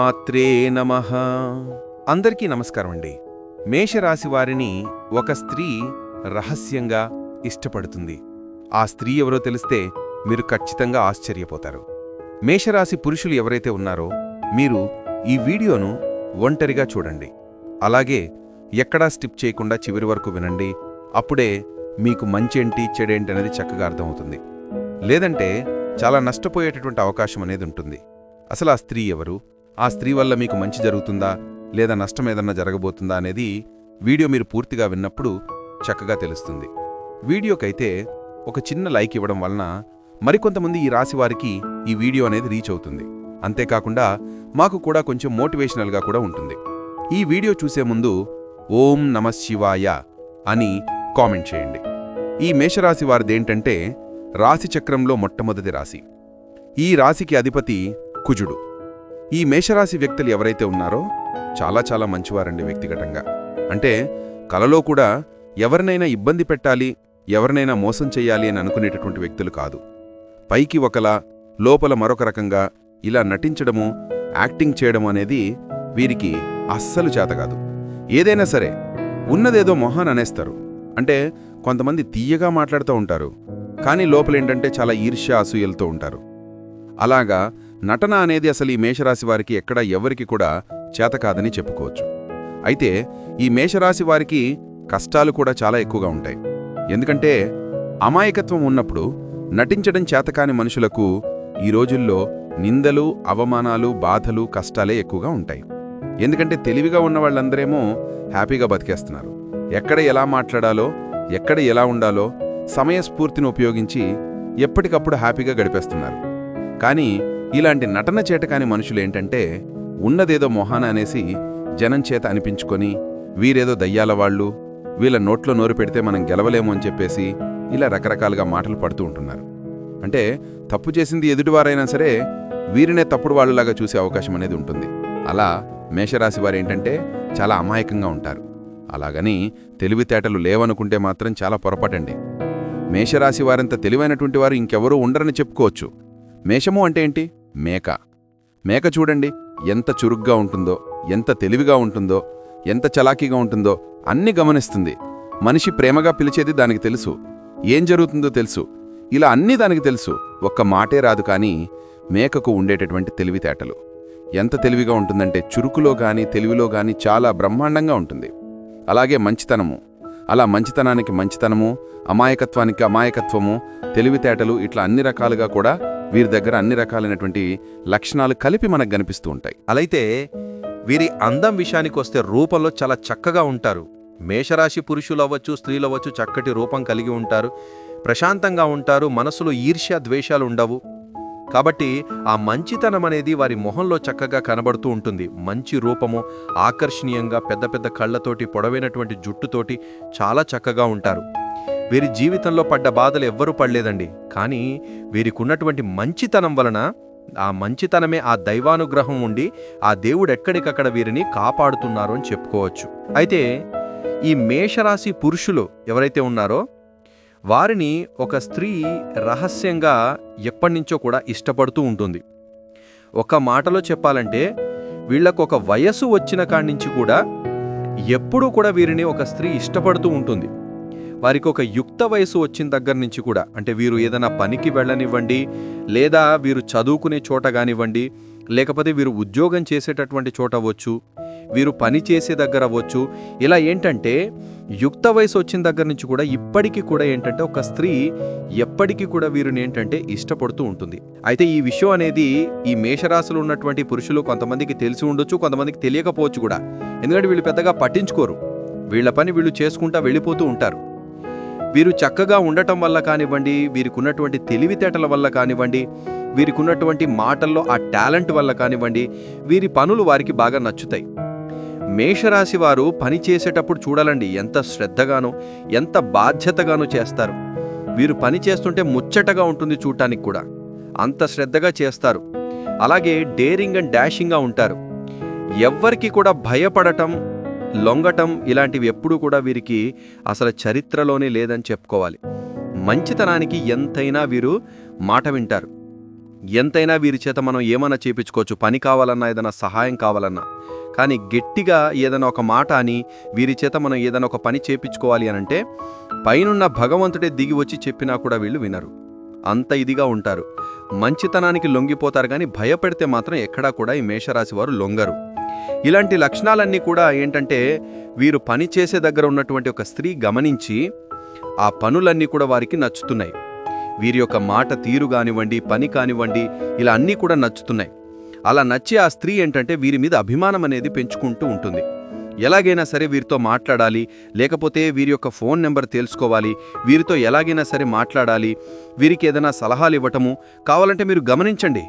మాత్రే నమ. అందరికీ నమస్కారం అండి. మేషరాశి వారిని ఒక స్త్రీ రహస్యంగా ఇష్టపడుతుంది. ఆ స్త్రీ ఎవరో తెలిస్తే మీరు ఖచ్చితంగా ఆశ్చర్యపోతారు. మేషరాశి పురుషులు ఎవరైతే ఉన్నారో మీరు ఈ వీడియోను ఒంటరిగా చూడండి. అలాగే ఎక్కడా స్టిప్ చేయకుండా చివరి వరకు వినండి. అప్పుడే మీకు మంచేంటి చెడేంటి అనేది చక్కగా అర్థమవుతుంది. లేదంటే చాలా నష్టపోయేటటువంటి అవకాశం అనేది ఉంటుంది. అసలు ఆ స్త్రీ ఎవరు? ఆ స్త్రీ వల్ల మీకు మంచి జరుగుతుందా? లేదా నష్టం ఏదన్నా జరగబోతుందా అనేది వీడియో మీరు పూర్తిగా విన్నప్పుడు చక్కగా తెలుస్తుంది. వీడియోకైతే ఒక చిన్న లైక్ ఇవ్వడం వలన మరికొంతమంది ఈ రాశి వారికి ఈ వీడియో అనేది రీచ్ అవుతుంది. అంతేకాకుండా మాకు కూడా కొంచెం మోటివేషనల్గా కూడా ఉంటుంది. ఈ వీడియో చూసే ముందు ఓం నమ శివాయ అని కామెంట్ చేయండి. ఈ మేషరాశి వారిదేంటంటే రాశిచక్రంలో మొట్టమొదటి రాశి. ఈ రాశికి అధిపతి కుజుడు. ఈ మేషరాశి వ్యక్తులు ఎవరైతే ఉన్నారో చాలా చాలా మంచివారండి వ్యక్తిగతంగా. అంటే కలలో కూడా ఎవరినైనా ఇబ్బంది పెట్టాలి ఎవరినైనా మోసం చేయాలి అని అనుకునేటటువంటి వ్యక్తులు కాదు. పైకి ఒకలా లోపల మరొక రకంగా ఇలా నటించడము యాక్టింగ్ చేయడం అనేది వీరికి అస్సలు చేతకాదు ఏదైనా సరే ఉన్నదేదో మొహాన్ అనేస్తారు. అంటే కొంతమంది తీయగా మాట్లాడుతూ ఉంటారు కానీ లోపలేంటంటే చాలా ఈర్ష్య అసూయలతో ఉంటారు. అలాగా నటన అనేది అసలు ఈ మేషరాశి వారికి ఎక్కడ ఎవరికి కూడా చేతకాదని చెప్పుకోవచ్చు. అయితే ఈ మేషరాశి వారికి కష్టాలు కూడా చాలా ఎక్కువగా ఉంటాయి. ఎందుకంటే అమాయకత్వం ఉన్నప్పుడు నటించడం చేతకాని మనుషులకు ఈ రోజుల్లో నిందలు అవమానాలు బాధలు కష్టాలే ఎక్కువగా ఉంటాయి. ఎందుకంటే తెలివిగా ఉన్న వాళ్ళందరేమో హ్యాపీగా బతికేస్తున్నారు. ఎక్కడ ఎలా మాట్లాడాలో ఎక్కడ ఎలా ఉండాలో సమయస్ఫూర్తిని ఉపయోగించి ఎప్పటికప్పుడు హ్యాపీగా గడిపేస్తున్నారు. కానీ ఇలాంటి నటన చేటకాని మనుషులేంటంటే ఉన్నదేదో మొహాన అనేసి జనం చేత అనిపించుకొని వీరేదో దయ్యాల వాళ్ళు వీళ్ళ నోట్లో నోరు పెడితే మనం గెలవలేము అని చెప్పేసి ఇలా రకరకాలుగా మాటలు పడుతూ ఉంటున్నారు. అంటే తప్పు చేసింది ఎదుటివారైనా సరే వీరినే తప్పుడు వాళ్ళలాగా చూసే అవకాశం అనేది ఉంటుంది. అలా మేషరాశి వారేంటంటే చాలా అమాయకంగా ఉంటారు. అలాగని తెలివితేటలు లేవనుకుంటే మాత్రం చాలా పొరపాటండి. మేషరాశి వారంత తెలివైనటువంటి వారు ఇంకెవరూ ఉండరని చెప్పుకోవచ్చు. మేషము అంటే ఏంటి? మేక. మేక చూడండి ఎంత చురుగ్గా ఉంటుందో ఎంత తెలివిగా ఉంటుందో ఎంత చలాకీగా ఉంటుందో అన్ని గమనిస్తుంది. మనిషి ప్రేమగా పిలిచేది దానికి తెలుసు. ఏం జరుగుతుందో తెలుసు. ఇలా అన్నీ దానికి తెలుసు. ఒక్క మాటే రాదు కానీ మేకకు ఉండేటటువంటి తెలివితేటలు. ఎంత తెలివిగా ఉంటుందంటే చురుకులో గాని తెలివిలో గాని చాలా బ్రహ్మాండంగా ఉంటుంది. అలాగే మంచితనము. అలా మంచితనానికి మంచితనము అమాయకత్వానికి అమాయకత్వము తెలివితేటలు ఇట్లా అన్ని రకాలుగా కూడా వీరి దగ్గర అన్ని రకాలైనటువంటి లక్షణాలు కలిపి మనకు కనిపిస్తూ ఉంటాయి. అలాయితే వీరి అందం విషయానికి వస్తే రూపంలో చాలా చక్కగా ఉంటారు. మేషరాశి పురుషులు అవ్వచ్చు స్త్రీలు అవ్వచ్చు చక్కటి రూపం కలిగి ఉంటారు. ప్రశాంతంగా ఉంటారు మనసులో ఈర్ష్య ద్వేషాలు ఉండవు. కాబట్టి ఆ మంచితనం అనేది వారి మొహంలో చక్కగా కనబడుతూ ఉంటుంది. మంచి రూపము ఆకర్షణీయంగా పెద్ద పెద్ద కళ్ళతోటి పొడవైనటువంటి జుట్టుతోటి చాలా చక్కగా ఉంటారు. వీరి జీవితంలో పడ్డ బాధలు ఎవ్వరూ పడలేదండి. కానీ వీరికున్నటువంటి మంచితనం వలన ఆ మంచితనమే ఆ దైవానుగ్రహం ఉండి ఆ దేవుడు ఎక్కడికక్కడ వీరిని కాపాడుతున్నారు అని చెప్పుకోవచ్చు. అయితే ఈ మేషరాశి పురుషులు ఎవరైతే ఉన్నారో వారిని ఒక స్త్రీ రహస్యంగా ఎప్పటినుంచో కూడా ఇష్టపడుతూ ఉంటుంది. ఒక మాటలో చెప్పాలంటే వీళ్ళకు ఒక వయస్సు వచ్చిన కాడి నుంచి కూడా ఎప్పుడూ కూడా వీరిని ఒక స్త్రీ ఇష్టపడుతూ ఉంటుంది. వారికి ఒక యుక్త వయసు వచ్చిన దగ్గర నుంచి కూడా అంటే వీరు ఏదైనా పనికి వెళ్ళనివ్వండి లేదా వీరు చదువుకునే చోట కానివ్వండి లేకపోతే వీరు ఉద్యోగం చేసేటటువంటి చోట అవ్వచ్చు వీరు పని చేసే దగ్గర అవ్వచ్చు. ఇలా ఏంటంటే యుక్త వయసు వచ్చిన దగ్గర నుంచి కూడా ఇప్పటికీ కూడా ఏంటంటే ఒక స్త్రీ ఎప్పటికీ కూడా వీరిని ఏంటంటే ఇష్టపడుతూ ఉంటుంది. అయితే ఈ విషయం అనేది ఈ మేషరాశులు ఉన్నటువంటి పురుషులు కొంతమందికి తెలిసి ఉండొచ్చు కొంతమందికి తెలియకపోవచ్చు కూడా. ఎందుకంటే వీళ్ళు పెద్దగా పట్టించుకోరు. వీళ్ళ పని వీళ్ళు చేసుకుంటా వెళ్ళిపోతూ ఉంటారు. వీరు చక్కగా ఉండటం వల్ల కానివ్వండి వీరికున్నటువంటి తెలివితేటల వల్ల కానివ్వండి వీరికి ఉన్నటువంటి మాటల్లో ఆ టాలెంట్ వల్ల కానివ్వండి వీరి పనులు వారికి బాగా నచ్చుతాయి. మేషరాశి వారు పని చేసేటప్పుడు చూడాలండి ఎంత శ్రద్ధగానో ఎంత బాధ్యతగానో చేస్తారు. వీరు పని చేస్తుంటే ముచ్చటగా ఉంటుంది చూడటానికి కూడా. అంత శ్రద్ధగా చేస్తారు. అలాగే డేరింగ్ అండ్ డాషింగ్గా ఉంటారు. ఎవ్వరికి కూడా భయపడటం లొంగటం ఇలాంటివి ఎప్పుడూ కూడా వీరికి అసలు చరిత్రలోనే లేదని చెప్పుకోవాలి. మంచితనానికి ఎంతైనా వీరు మాట వింటారు. ఎంతైనా వీరి చేత మనం ఏమన్నా చేపించుకోవచ్చు పని కావాలన్నా ఏదైనా సహాయం కావాలన్నా. కానీ గట్టిగా ఏదైనా ఒక మాట అని వీరి చేత మనం ఏదైనా ఒక పని చేపించుకోవాలి అనంటే పైనున్న భగవంతుడే దిగి వచ్చి చెప్పినా కూడా వీళ్ళు వినరు. అంత ఇదిగా ఉంటారు. మంచితనానికి లొంగిపోతారు కానీ భయపెడితే మాత్రం ఎక్కడా కూడా ఈ మేషరాశి వారు లొంగరు. ఇలాంటి లక్షణాలన్నీ కూడా ఏంటంటే వీరు పని చేసే దగ్గర ఉన్నటువంటి ఒక స్త్రీ గమనించి ఆ పనులన్నీ కూడా వారికి నచ్చుతున్నాయి. వీరి యొక్క మాట తీరు కానివ్వండి పని కానివ్వండి ఇలా అన్నీ కూడా నచ్చుతున్నాయి. అలా నచ్చి ఆ స్త్రీ ఏంటంటే వీరి మీద అభిమానం అనేది పెంచుకుంటూ ఉంటుంది. ఎలాగైనా సరే వీరితో మాట్లాడాలి లేకపోతే వీరి యొక్క ఫోన్ నెంబర్ తెలుసుకోవాలి వీరితో ఎలాగైనా సరే మాట్లాడాలి వీరికి ఏదైనా సలహాలు ఇవ్వటము. కావాలంటే మీరు గమనించండి.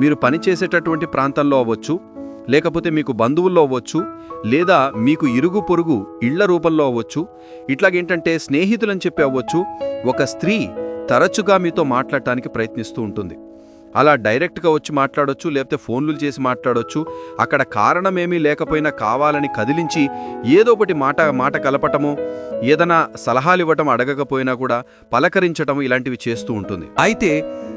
మీరు పనిచేసేటటువంటి ప్రాంతంలో అవ్వచ్చు లేకపోతే మీకు బంధువుల్లో అవ్వచ్చు లేదా మీకు ఇరుగు పొరుగు ఇళ్ళ రూపంలో అవ్వచ్చు ఇట్లాగేంటంటే స్నేహితులని చెప్పి అవ్వచ్చు ఒక స్త్రీ తరచుగా మీతో మాట్లాడటానికి ప్రయత్నిస్తూ ఉంటుంది. అలా డైరెక్ట్గా వచ్చి మాట్లాడొచ్చు లేకపోతే ఫోన్లు చేసి మాట్లాడొచ్చు అక్కడ కారణమేమీ లేకపోయినా కావాలని కదిలించి ఏదో ఒకటి మాట మాట కలపటము ఏదైనా సలహాలు ఇవ్వటం అడగకపోయినా కూడా పలకరించటం ఇలాంటివి చేస్తూ ఉంటుంది. అయితే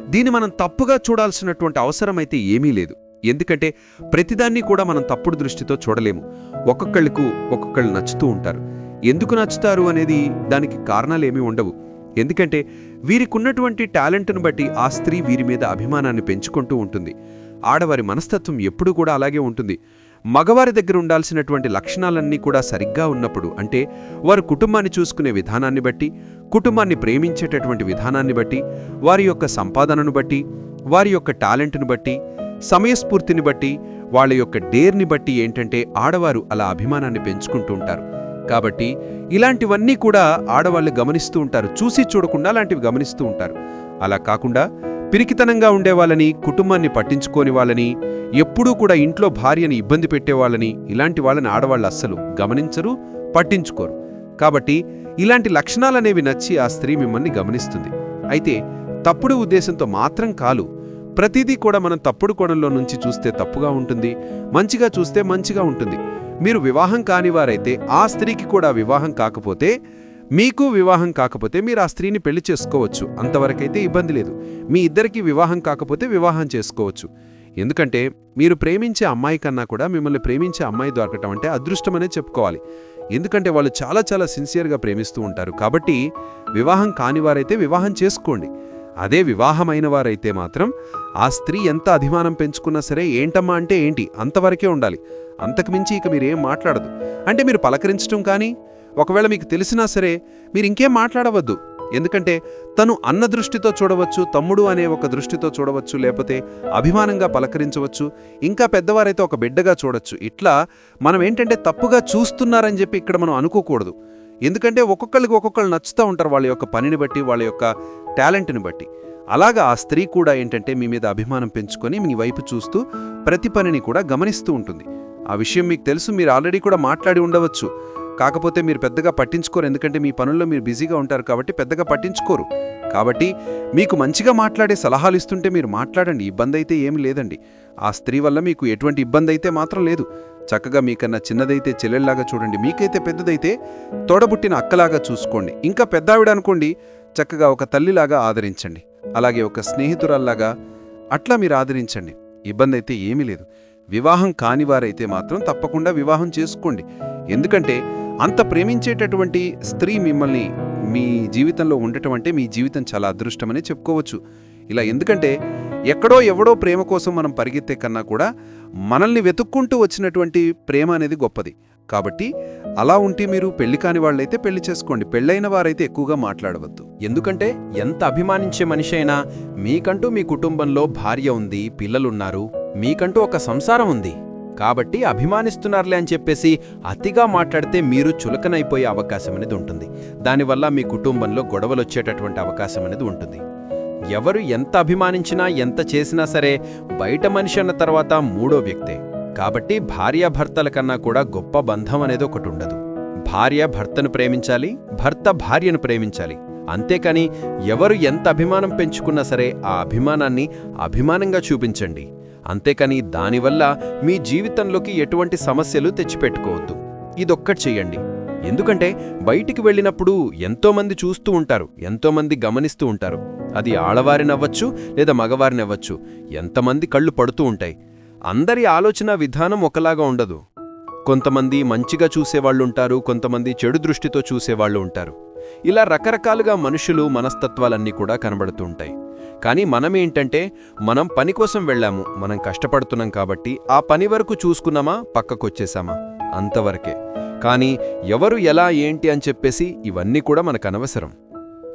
దీన్ని మనం తప్పుగా చూడాల్సినటువంటి అవసరం అయితే ఏమీ లేదు. ఎందుకంటే ప్రతిదాన్ని కూడా మనం తప్పుడు దృష్టితో చూడలేము. ఒక్కొక్కళ్ళకు ఒక్కొక్కళ్ళు నచ్చుతూ ఉంటారు. ఎందుకు నచ్చుతారు అనేది దానికి కారణాలేమీ ఉండవు. ఎందుకంటే వీరికున్నటువంటి టాలెంట్ను బట్టి ఆ స్త్రీ వీరి మీద అభిమానాన్ని పెంచుకుంటూ ఉంటుంది. ఆడవారి మనస్తత్వం ఎప్పుడూ కూడా అలాగే ఉంటుంది. మగవారి దగ్గర ఉండాల్సినటువంటి లక్షణాలన్నీ కూడా సరిగ్గా ఉన్నప్పుడు అంటే వారు కుటుంబాన్ని చూసుకునే విధానాన్ని బట్టి కుటుంబాన్ని ప్రేమించేటటువంటి విధానాన్ని బట్టి వారి యొక్క సంపాదనను బట్టి వారి యొక్క టాలెంట్ను బట్టి సమయస్ఫూర్తిని బట్టి వాళ్ళ యొక్క డేర్ని బట్టి ఏంటంటే ఆడవారు అలా అభిమానాన్ని పెంచుకుంటూ ఉంటారు. కాబట్టి ఇలాంటివన్నీ కూడా ఆడవాళ్ళు గమనిస్తూ ఉంటారు. చూసి చూడకుండా అలాంటివి గమనిస్తూ ఉంటారు. అలా కాకుండా పిరికితనంగా ఉండేవాళ్ళని కుటుంబాన్ని పట్టించుకోని వాళ్ళని ఎప్పుడూ కూడా ఇంట్లో భార్యని ఇబ్బంది పెట్టేవాళ్ళని ఇలాంటి వాళ్ళని ఆడవాళ్ళు అస్సలు గమనించరు పట్టించుకోరు. కాబట్టి ఇలాంటి లక్షణాలనేవి నచ్చి ఆ స్త్రీ మిమ్మల్ని గమనిస్తుంది. అయితే తప్పుడు ఉద్దేశంతో మాత్రం కాలు ప్రతిదీ కూడా మనం తప్పుడు కోణంలో నుంచి చూస్తే తప్పుగా ఉంటుంది మంచిగా చూస్తే మంచిగా ఉంటుంది. మీరు వివాహం కానివారైతే ఆ స్త్రీకి కూడా వివాహం కాకపోతే మీకు వివాహం కాకపోతే మీరు ఆ స్త్రీని పెళ్ళి చేసుకోవచ్చు. అంతవరకైతే ఇబ్బంది లేదు. మీ ఇద్దరికీ వివాహం కాకపోతే వివాహం చేసుకోవచ్చు. ఎందుకంటే మీరు ప్రేమించే అమ్మాయి కన్నా కూడా మిమ్మల్ని ప్రేమించే అమ్మాయి దొరకటం అంటే అదృష్టమనే చెప్పుకోవాలి. ఎందుకంటే వాళ్ళు చాలా చాలా సిన్సియర్గా ప్రేమిస్తూ ఉంటారు. కాబట్టి వివాహం కానివారైతే వివాహం చేసుకోండి. అదే వివాహమైన వారైతే మాత్రం ఆ స్త్రీ ఎంత అభిమానం పెంచుకున్నా సరే ఏంటమ్మా అంటే ఏంటి? అంతవరకే ఉండాలి. అంతకుమించి ఇక మీరేం మాట్లాడదు. అంటే మీరు పలకరించడం కానీ ఒకవేళ మీకు తెలిసినా సరే మీరు ఇంకేం మాట్లాడవద్దు. ఎందుకంటే తను అన్న దృష్టితో చూడవచ్చు తమ్ముడు అనే ఒక దృష్టితో చూడవచ్చు లేకపోతే అభిమానంగా పలకరించవచ్చు ఇంకా పెద్దవారైతే ఒక బిడ్డగా చూడొచ్చు. ఇట్లా మనం ఏంటంటే తప్పుగా చూస్తున్నారని చెప్పి ఇక్కడ మనం అనుకోకూడదు. ఎందుకంటే ఒక్కొక్కరికి ఒక్కొక్కళ్ళు నచ్చుతూ ఉంటారు వాళ్ళ యొక్క పనిని బట్టి వాళ్ళ యొక్క టాలెంట్ని బట్టి. అలాగా ఆ స్త్రీ కూడా ఏంటంటే మీ మీద అభిమానం పెంచుకొని మీ వైపు చూస్తూ ప్రతి పనిని కూడా గమనిస్తూ ఉంటుంది. ఆ విషయం మీకు తెలుసు మీరు ఆల్రెడీ కూడా మాట్లాడి ఉండవచ్చు. కాకపోతే మీరు పెద్దగా పట్టించుకోరు ఎందుకంటే మీ పనుల్లో మీరు బిజీగా ఉంటారు కాబట్టి పెద్దగా పట్టించుకోరు. కాబట్టి మీకు మంచిగా మాట్లాడే సలహాలు ఇస్తుంటే మీరు మాట్లాడండి ఇబ్బంది అయితే ఏం లేదండి. ఆ స్త్రీ వల్ల మీకు ఎటువంటి ఇబ్బంది అయితే మాత్రం లేదు. చక్కగా మీకన్నా చిన్నదైతే చెల్లెల్లాగా చూడండి మీకైతే పెద్దదైతే తోడబుట్టిన అక్కలాగా చూసుకోండి. ఇంకా పెద్దావిడ అనుకోండి చక్కగా ఒక తల్లిలాగా ఆదరించండి. అలాగే ఒక స్నేహితురాల్లాగా అట్లా మీరు ఆదరించండి. ఇబ్బంది అయితే ఏమీ లేదు. వివాహం కానివారైతే మాత్రం తప్పకుండా వివాహం చేసుకోండి. ఎందుకంటే అంత ప్రేమించేటటువంటి స్త్రీ మిమ్మల్ని మీ జీవితంలో ఉండటం అంటే మీ జీవితం చాలా అదృష్టమని చెప్పుకోవచ్చు. ఇలా ఎందుకంటే ఎక్కడో ఎవడో ప్రేమ కోసం మనం పరిగెత్తే కన్నా కూడా మనల్ని వెతుక్కుంటూ వచ్చినటువంటి ప్రేమ అనేది గొప్పది. కాబట్టి అలా ఉంటే మీరు పెళ్ళి కాని వాళ్ళైతే పెళ్ళి చేసుకోండి. పెళ్ళైన వారైతే ఎక్కువగా మాట్లాడవద్దు. ఎందుకంటే ఎంత అభిమానించే మనిషి అయినా మీకంటూ మీ కుటుంబంలో భార్య ఉంది పిల్లలున్నారు మీకంటూ ఒక సంసారం ఉంది. కాబట్టి అభిమానిస్తున్నారులే అని చెప్పేసి అతిగా మాట్లాడితే మీరు చులకనైపోయే అవకాశం అనేది ఉంటుంది. దానివల్ల మీ కుటుంబంలో గొడవలొచ్చేటటువంటి అవకాశం అనేది ఉంటుంది. ఎవరు ఎంత అభిమానించినా ఎంత చేసినా సరే బయట మనిషి అన్న తర్వాత మూడో వ్యక్తే. కాబట్టి భార్యాభర్తల కన్నా కూడా గొప్ప బంధం అనేది ఒకటి ఉండదు. భార్య భర్తను ప్రేమించాలి భర్త భార్యను ప్రేమించాలి. అంతేకాని ఎవరు ఎంత అభిమానం పెంచుకున్నా సరే ఆ అభిమానాన్ని అభిమానంగా చూపించండి. అంతేకాని దానివల్ల మీ జీవితంలోకి ఎటువంటి సమస్యలు తెచ్చిపెట్టుకోవద్దు. ఇదొక్కటి చెయ్యండి ఎందుకంటే బయటికి వెళ్ళినప్పుడు ఎంతోమంది చూస్తూ ఉంటారు ఎంతోమంది గమనిస్తూ ఉంటారు. అది ఆడవారినవ్వచ్చు లేదా మగవారినవ్వచ్చు ఎంతమంది కళ్ళు పడుతూ ఉంటాయి. అందరి ఆలోచన విధానం ఒకలాగా ఉండదు. కొంతమంది మంచిగా చూసేవాళ్ళుంటారు కొంతమంది చెడు దృష్టితో చూసేవాళ్ళు ఉంటారు. ఇలా రకరకాలుగా మనుషులు మనస్తత్వాలన్నీ కూడా కనబడుతూ ఉంటాయి. కానీ మనమేంటంటే మనం పని కోసం వెళ్ళాము మనం కష్టపడుతున్నాం కాబట్టి ఆ పని వరకు చూసుకున్నామా పక్కకొచ్చేసామా? అంతవరకే. కానీ ఎవరు ఎలా ఏంటి అని చెప్పేసి ఇవన్నీ కూడా మనకు అనవసరం.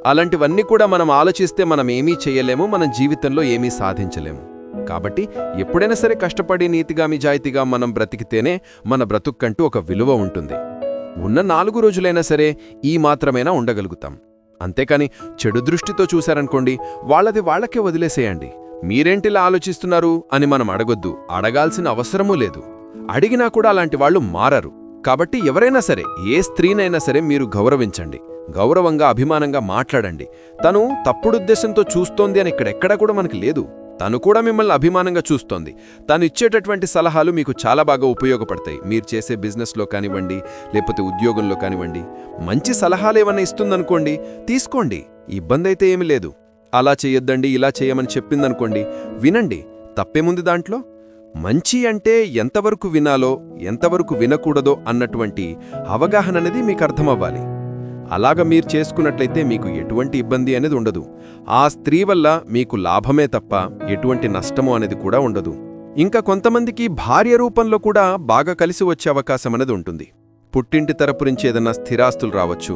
అలాంటివన్నీ కూడా మనం ఆలోచిస్తే మనం ఏమీ చేయలేము మన జీవితంలో ఏమీ సాధించలేము. కాబట్టి ఎప్పుడైనా సరే కష్టపడి నీతిగా నిజాయితీగా మనం బ్రతికితేనే మన బ్రతుక్కంటూ ఒక విలువ ఉంటుంది. ఉన్న నాలుగు రోజులైనా సరే ఈ మాత్రమైనా ఉండగలుగుతాం. అంతేకాని చెడు దృష్టితో చూశారనుకోండి వాళ్ళది వాళ్ళకే వదిలేసేయండి. మీరేంటిలా ఆలోచిస్తున్నారు అని మనం అడగొద్దు అడగాల్సిన అవసరమూ లేదు. అడిగినా కూడా అలాంటి వాళ్ళు మారరు. కాబట్టి ఎవరైనా సరే ఏ స్త్రీనైనా సరే మీరు గౌరవించండి. గౌరవంగా అభిమానంగా మాట్లాడండి. తను తప్పుడుద్దేశంతో చూస్తోంది అని ఇక్కడెక్కడా కూడా మనకి లేదు. తను కూడా మిమ్మల్ని అభిమానంగా చూస్తోంది. తను ఇచ్చేటటువంటి సలహాలు మీకు చాలా బాగా ఉపయోగపడతాయి. మీరు చేసే బిజినెస్లో కానివ్వండి లేకపోతే ఉద్యోగంలో కానివ్వండి మంచి సలహాలు ఏమన్నా ఇస్తుందనుకోండి తీసుకోండి. ఇబ్బంది అయితే ఏమీ లేదు. అలా చేయొద్దండి ఇలా చేయమని చెప్పిందనుకోండి వినండి. తప్పేముంది దాంట్లో? మంచి అంటే ఎంతవరకు వినాలో ఎంతవరకు వినకూడదో అన్నటువంటి అవగాహన అనేది మీకు అర్థమవ్వాలి. అలాగ మీరు చేసుకున్నట్లయితే మీకు ఎటువంటి ఇబ్బంది అనేది ఉండదు. ఆ స్త్రీ వల్ల మీకు లాభమే తప్ప ఎటువంటి నష్టము అనేది కూడా ఉండదు. ఇంకా కొంతమందికి భార్య రూపంలో కూడా బాగా కలిసి వచ్చే అవకాశం అనేది ఉంటుంది. పుట్టింటి తరపు నుంచి ఏదన్నా స్థిరాస్తులు రావచ్చు.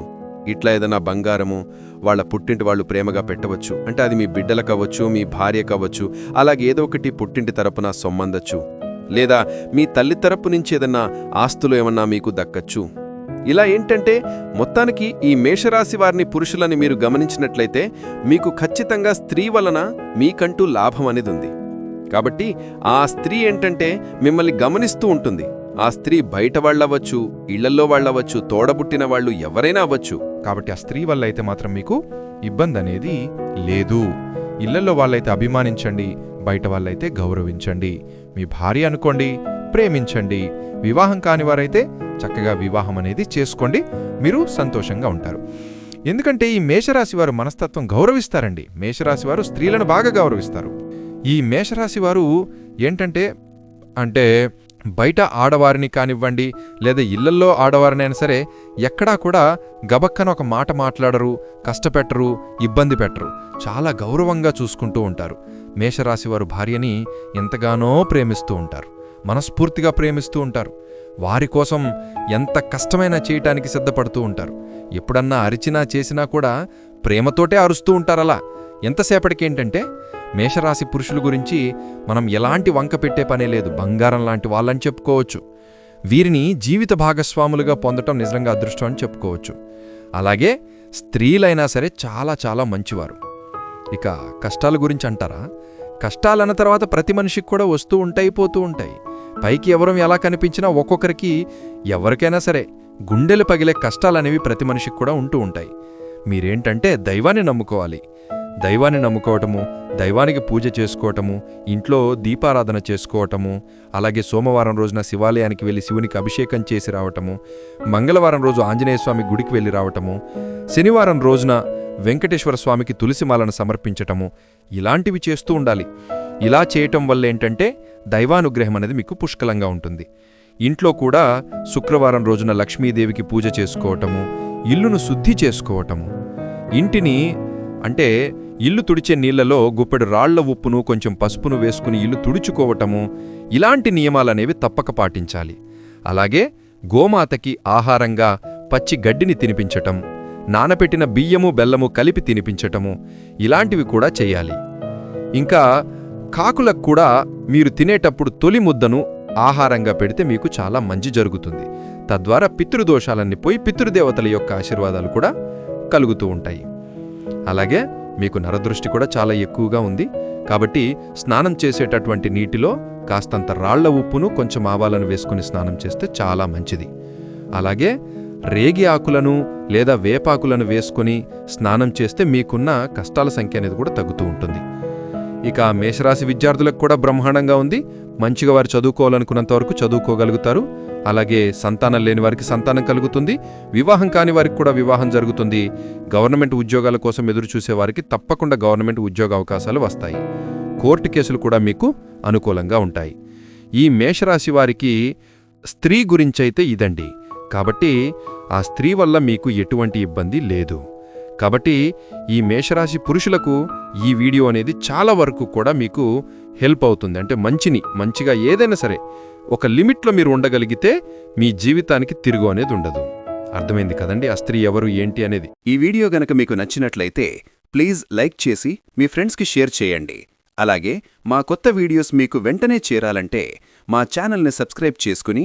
ఇట్లా ఏదైనా బంగారము వాళ్ళ పుట్టింటి వాళ్ళు ప్రేమగా పెట్టవచ్చు. అంటే అది మీ బిడ్డల కావచ్చు మీ భార్య కావచ్చు అలాగే ఏదో ఒకటి పుట్టింటి తరపున సొమ్మందచ్చు. లేదా మీ తల్లి తరపు నుంచి ఏదన్నా ఆస్తులు ఏమన్నా మీకు దక్కచ్చు. ఇలా ఏంటంటే మొత్తానికి ఈ మేషరాశి వారిని పురుషులని మీరు గమనించినట్లయితే మీకు ఖచ్చితంగా స్త్రీ వలన మీకంటూ లాభం అనేది ఉంది. కాబట్టి ఆ స్త్రీ ఏంటంటే మిమ్మల్ని గమనిస్తూ ఉంటుంది. ఆ స్త్రీ బయట వాళ్ళవచ్చు ఇళ్ళల్లో వాళ్ళవచ్చు తోడబుట్టిన వాళ్ళు ఎవరైనా అవ్వచ్చు. కాబట్టి ఆ స్త్రీ వల్ల అయితే మాత్రం మీకు ఇబ్బంది అనేది లేదు. ఇళ్ళలో వాళ్ళైతే అభిమానించండి బయట వాళ్ళైతే గౌరవించండి. మీ భార్య అనుకోండి ప్రేమించండి. వివాహం కాని వారైతే చక్కగా వివాహం అనేది చేసుకోండి. మీరు సంతోషంగా ఉంటారు. ఎందుకంటే ఈ మేషరాశి వారు మనస్తత్వం గౌరవిస్తారండి. మేషరాశి వారు స్త్రీలను బాగా గౌరవిస్తారు. ఈ మేషరాశి వారు ఏంటంటే అంటే బయట ఆడవారిని కానివ్వండి లేదా ఇళ్ళల్లో ఆడవారినైనా సరే ఎక్కడా కూడా గబక్కన ఒక మాట మాట్లాడరు కష్టపెట్టరు ఇబ్బంది పెట్టరు. చాలా గౌరవంగా చూసుకుంటూ ఉంటారు. మేషరాశి వారు భార్యని ఎంతగానో ప్రేమిస్తూ ఉంటారు. మనస్ఫూర్తిగా ప్రేమిస్తూ ఉంటారు. వారి కోసం ఎంత కష్టమైనా చేయటానికి సిద్ధపడుతూ ఉంటారు. ఎప్పుడన్నా అరిచినా చేసినా కూడా ప్రేమతోటే అరుస్తూ ఉంటారలా. ఎంతసేపటికేంటంటే మేషరాశి పురుషుల గురించి మనం ఎలాంటి వంక పెట్టే పనే లేదు. బంగారం లాంటి వాళ్ళని చెప్పుకోవచ్చు. వీరిని జీవిత భాగస్వాములుగా పొందటం నిజంగా అదృష్టం అని చెప్పుకోవచ్చు. అలాగే స్త్రీలైనా సరే చాలా చాలా మంచివారు. ఇక కష్టాల గురించి అంటారా? కష్టాలన్న తర్వాత ప్రతి మనిషికి కూడా వస్తూ ఉంటాయి పోతూ ఉంటాయి. పైకి ఎవరం ఎలా కనిపించినా ఒక్కొక్కరికి ఎవరికైనా సరే గుండెలు పగిలే కష్టాలనేవి ప్రతి మనిషికి కూడా ఉంటూ ఉంటాయి. మీరేంటంటే దైవాన్ని నమ్ముకోవాలి. దైవాన్ని నమ్ముకోవటము దైవానికి పూజ చేసుకోవటము ఇంట్లో దీపారాధన చేసుకోవటము అలాగే సోమవారం రోజున శివాలయానికి వెళ్ళి శివునికి అభిషేకం చేసి రావటము మంగళవారం రోజు ఆంజనేయ స్వామి గుడికి వెళ్ళి రావటము శనివారం రోజున వెంకటేశ్వర స్వామికి తులసిమాలను సమర్పించటము ఇలాంటివి చేస్తూ ఉండాలి. ఇలా చేయటం వల్ల ఏంటంటే దైవానుగ్రహం అనేది మీకు పుష్కలంగా ఉంటుంది. ఇంట్లో కూడా శుక్రవారం రోజున లక్ష్మీదేవికి పూజ చేసుకోవటము ఇల్లును శుద్ధి చేసుకోవటము. ఇంటిని అంటే ఇల్లు తుడిచే నీళ్ళలో గుప్పెడు రాళ్ళ ఉప్పును కొంచెం పసుపును వేసుకుని ఇల్లు తుడుచుకోవటము ఇలాంటి నియమాలనేవి తప్పక పాటించాలి. అలాగే గోమాతకి ఆహారంగా పచ్చి గడ్డిని తినిపించటం నానపెట్టిన బియ్యము బెల్లము కలిపి తినిపించటము. ఇలాంటివి కూడా చేయాలి. ఇంకా కాకులకు కూడా మీరు తినేటప్పుడు తొలి ముద్దను ఆహారంగా పెడితే మీకు చాలా మంచి జరుగుతుంది. తద్వారా పితృదోషాలన్నీ పోయి పితృదేవతల యొక్క ఆశీర్వాదాలు కూడా కలుగుతూ ఉంటాయి. అలాగే మీకు నరదృష్టి కూడా చాలా ఎక్కువగా ఉంది. కాబట్టి స్నానం చేసేటటువంటి నీటిలో కాస్తంత రాళ్ళ ఉప్పును కొంచెం ఆవాలను వేసుకుని స్నానం చేస్తే చాలా మంచిది. అలాగే రేగి ఆకులను లేదా వేపాకులను వేసుకుని స్నానం చేస్తే మీకున్న కష్టాల సంఖ్య అనేది కూడా తగ్గుతూ ఉంటుంది. ఇక మేషరాశి విద్యార్థులకు కూడా బ్రహ్మాండంగా ఉంది. మంచిగా వారు చదువుకోవాలనుకున్నంత వరకు చదువుకోగలుగుతారు. అలాగే సంతానం లేని వారికి సంతానం కలుగుతుంది. వివాహం కాని వారికి కూడా వివాహం జరుగుతుంది. గవర్నమెంట్ ఉద్యోగాల కోసం ఎదురు చూసే వారికి తప్పకుండా గవర్నమెంట్ ఉద్యోగ అవకాశాలు వస్తాయి. కోర్టు కేసులు కూడా మీకు అనుకూలంగా ఉంటాయి. ఈ మేషరాశి వారికి స్త్రీ గురించైతే ఇదండి. కాబట్టి ఆ స్త్రీ వల్ల మీకు ఎటువంటి ఇబ్బంది లేదు. కాబట్టి ఈ మేషరాశి పురుషులకు ఈ వీడియో అనేది చాలా వరకు కూడా మీకు హెల్ప్ అవుతుంది. అంటే మంచిని మంచిగా ఏదైనా సరే ఒక లిమిట్లో మీరు ఉండగలిగితే మీ జీవితానికి తిరుగు అనేది ఉండదు. అర్థమైంది కదండి? ఆ స్త్రీ ఎవరు ఏంటి అనేది. ఈ వీడియో గనక మీకు నచ్చినట్లయితే ప్లీజ్ లైక్ చేసి మీ ఫ్రెండ్స్కి షేర్ చేయండి. అలాగే మా కొత్త వీడియోస్ మీకు వెంటనే చేరాలంటే మా ఛానల్ని సబ్స్క్రైబ్ చేసుకుని